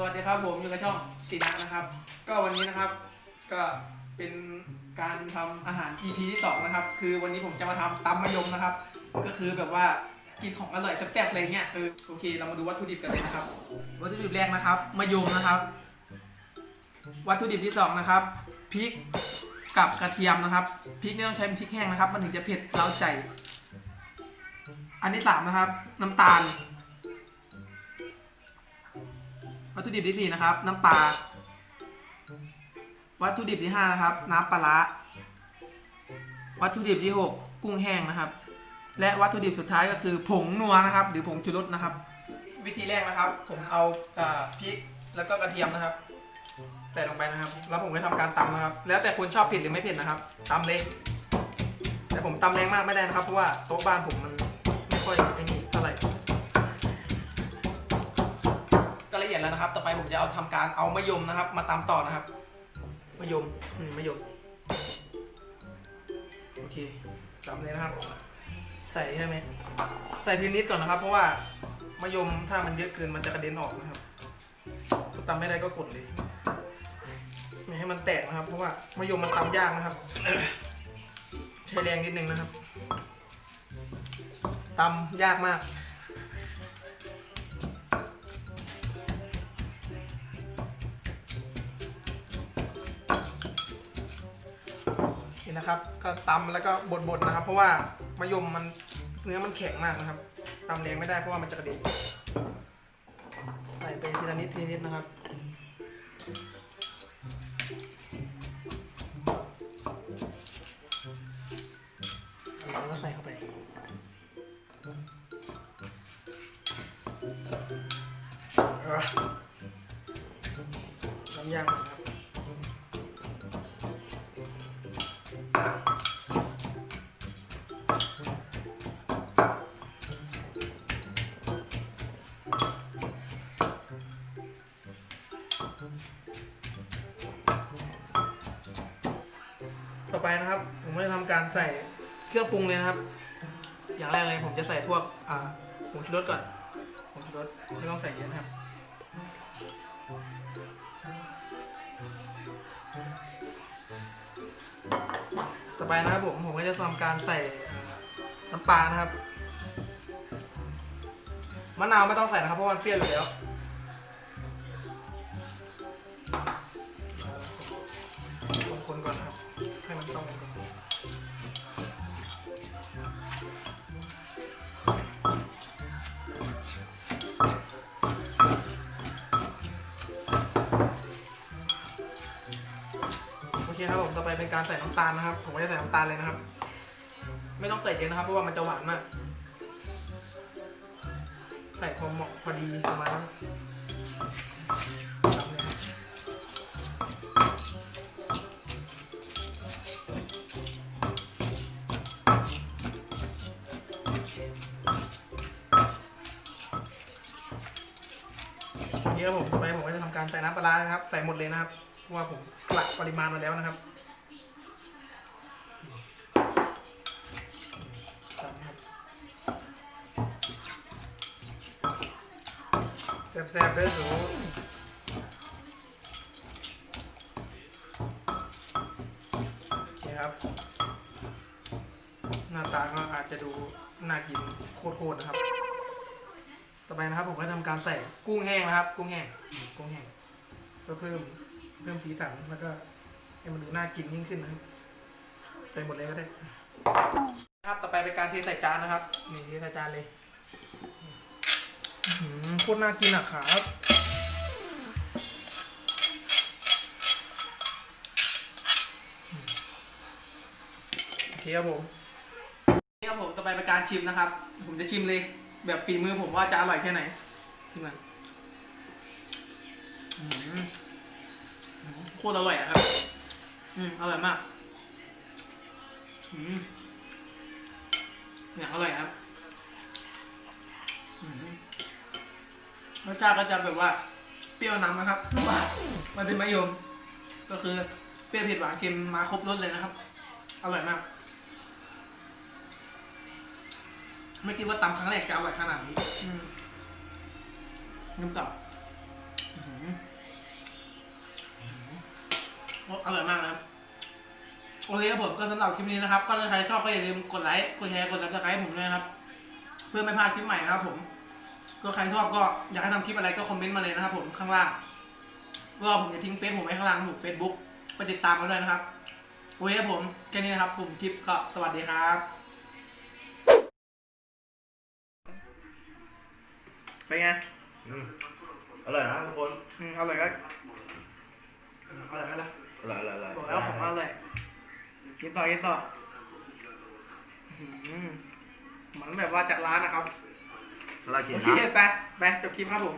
สวัสดีครับผมอยู่กับช่องสีนักนะครับ ก็วันนี้นะครับก็เป็นการทำอาหาร EP ที่2นะครับ คือวันนี้ผมจะมาทำตำมะยมนะครับ ก็คือแบบว่ากินของอร่อยแซ่บๆอะไรเงี้ยเออโอเค เรามาดูวัตถุดิบกันเลยนะครับ วัตถุดิบแรกนะครับมะยมนะครับ วัตถุดิบที่สองนะครับพริกกับกระเทียมนะครับพริกนี่ต้องใช้เป็นพริกแห้งนะครับ มันถึงจะเผ็ดเล้าใจ อันที่สามนะครับ น้ำตาล วัตถุดิบที่สี่นะครับ น้ำปลา วัตถุดิบที่ห้านะครับ น้ำปลาร้าวัตถุดิบที่หกกุ้งแห้งนะครับ และวัตถุดิบสุดท้ายก็คือผงนัวนะครับ หรือผงชูรสนะครับ วิธีแรกนะครับ ผมเอาพริกแล้วก็กระเทียมนะครับใส่ลงไปนะครับ แล้วผมก็ทำการตำนะครับ แล้วแต่คนชอบเผ็ดหรือไม่เผ็ดนะครับตำเลยแต่ผมตำแรงมากไม่ได้นะครับ เพราะว่าโต๊ะบ้านผมมันไม่ค่อยไอ้นี่ ร่ก็ละเอียดแล้วนะครับ ต่อไปผมจะเอาทำการเอามะยมนะครับ มาตำต่อนะครับมะยมอืมมะยมโอเคตำเลยนะครับ ใส่ใช่ไหมใส่ทีนิดก่อนนะครับ เพราะว่ามะยมถ้ามันเยอะเกินมันจะกระเด็นออกนะครับถ้าตำไม่ได้ก็กดเลยไม่ให้มันแตกนะครับ เพราะว่ามะยมมันตำยากนะครับใช้แรงนิดนึงนะครับตำยากมาก นะครับ ก็ตำแล้วก็บดๆนะครับ เพราะว่ามะยมมันเนื้อมันแข็งมากนะครับตำแรงไม่ได้เพราะว่ามันจะกระเด็นใส่ไปทีละนิดทีละนิดนะครับแล้วก็ใส่เข้าไปน้ำยางนะครับ ต่อไปนะครับ ผมจะทำการใส่เครื่องปรุงเลยนะครับ อย่างแรกเลยผมจะใส่พวกอ่าผงชูรสก่อนผงชูรสไม่ต้องใส่เยอะนะครับ ไปนะครับผมผมก็จะทำการใส่น้ำปลานะครับมะนาวไม่ต้องใส่นะครับเพราะว่ามันเปรี้ยวอยู่แล้ว เคครับผมต่อไปเป็นการใส่น้ำตาลนะครับ ผมก็จะใส่น้ำตาลเลยนะครับ ไม่ต้องใส่เยอะนะครับ เพราะว่ามันจะหวานมาก ใส่พอเหมาะพอดีประมาณนั้นตามเลยครับนี่ครับผมต่อไปผมก็จะทำการใส่น้ำปลาร้านะครับ ใส่หมดเลยนะครับ ว่าผมกลักปริมาณมาแล้วนะครับใส่นะครับแซ่บๆเด้อสูโอเคครับ หน้าตาก็อาจจะดูน่ากินโคตรๆนะครับ ต่อไปนะครับผมก็ทำการใส่กุ้งแห้งนะครับ กุ้งแห้ง กุ้งแห้งเพื่อเพิ่ม เพิ่มสีสันแล้วก็ให้มันดูน่ากินยิ่งขึ้นนะครับใส่หมดเลยก็ได้นะครับต่อไปเป็นการเทใส่จานนะครับ นี่เทใส่จานเลยอื้อหือโคตรน่ากินอะครับโอเคครับผมนี่ครับผมต่อไปเป็นการชิมนะครับ ผมจะชิมเลยแบบฝีมือผมว่าจะอร่อยแค่ไหนที่มันอื้อหือ โคตรอร่อยอะครับ อืมอร่อยมาก อืมเนี่ยอร่อยครับอืมรสชาติก็จะแบบว่า เปรี้ยวนำนะครับเพราะว่ามันเป็นมะยม ก็คือเปรี้ยวเผ็ดหวานเค็มมาครบรสเลยนะครับ อร่อยมาก ไม่คิดว่าตำครั้งแรกจะอร่อยขนาดนี้อืมน้ำต่อ อื้อหือโอ้อร่อยมากนะครับโอเคครับผมก็สำหรับคลิปนี้นะครับ ก็ถ้าใครชอบก็อย่าลืมกดไลค์กดแชร์กดซับสไครต์ให้ผมด้วยนะครับ เพื่อไม่พลาดคลิปใหม่นะครับ ผม ก็ใครชอบก็อยากให้ทำคลิปอะไรก็คอมเมนต์มาเลยนะครับ ผมข้างล่างก็ผมจะทิ้งเฟซผมไว้ข้างล่างผมเฟซบุ๊กไปติดตามกันด้วยนะครับโอเคครับผมแค่นี้นะครับผมคลิปก็สวัสดีครับ เป็นไงอืมอร่อยนะทุกคน อืมอร่อยก็อร่อยไหมล่ะ อร่อยอร่อยอร่อยบอกแล้วของอร่อยกินต่อกินต่ออื้อหือเหมือนแบบว่าจากร้านนะครับเรากินโอนะเคไปไปจบคลิปครับผม